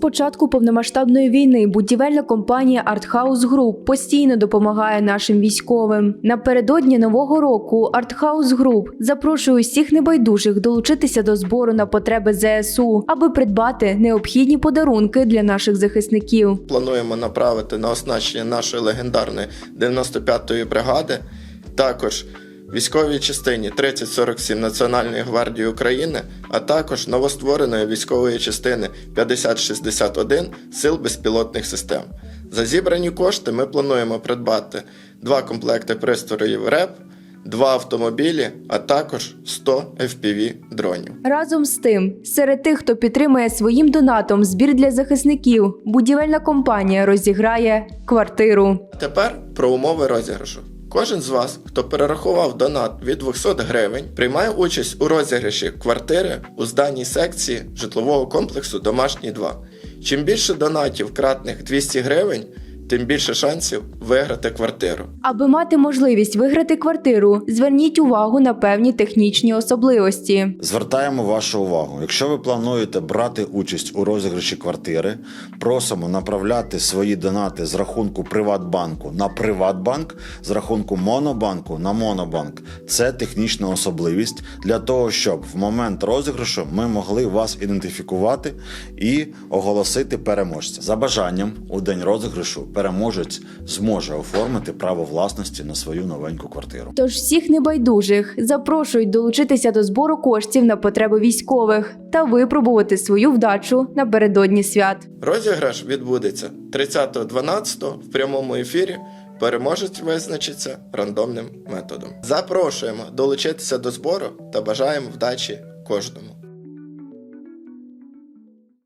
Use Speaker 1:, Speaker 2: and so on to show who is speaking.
Speaker 1: початку повномасштабної війни будівельна компанія Артхаус Груп постійно допомагає нашим військовим. Напередодні нового року Артхаус Груп запрошує усіх небайдужих долучитися до збору на потреби ЗСУ, аби придбати необхідні подарунки для наших захисників.
Speaker 2: плануємо направити на оснащення нашої легендарної 95-ї бригади, також військовій частині 3047 Національної гвардії України, а також новоствореної військової частини 5061 Сил безпілотних систем. За зібрані кошти ми плануємо придбати два комплекти пристроїв РЕП, два автомобілі, а також 100 FPV дронів.
Speaker 1: Разом з тим, серед тих, хто підтримує своїм донатом збір для захисників, будівельна компанія розіграє квартиру.
Speaker 2: Тепер про умови розіграшу. Кожен з вас, хто перерахував донат від 200 гривень, приймає участь у розіграші квартири у зданій секції житлового комплексу Домашній 2. Чим більше донатів кратних 200 гривень, тим більше шансів виграти квартиру.
Speaker 1: Аби мати можливість виграти квартиру, зверніть увагу на певні технічні особливості.
Speaker 3: Звертаємо вашу увагу. Якщо ви плануєте брати участь у розіграші квартири, просимо направляти свої донати з рахунку Приватбанку на Приватбанк, з рахунку Монобанку на Монобанк. Це технічна особливість для того, щоб в момент розіграшу ми могли вас ідентифікувати і оголосити переможця. За бажанням у день розіграшу переможець зможе оформити право власності на свою новеньку квартиру.
Speaker 1: Тож всіх небайдужих запрошують долучитися до збору коштів на потреби військових та випробувати свою вдачу напередодні свят.
Speaker 2: Розіграш відбудеться 30.12 в прямому ефірі. Переможець визначиться рандомним методом. Запрошуємо долучитися до збору та бажаємо вдачі кожному.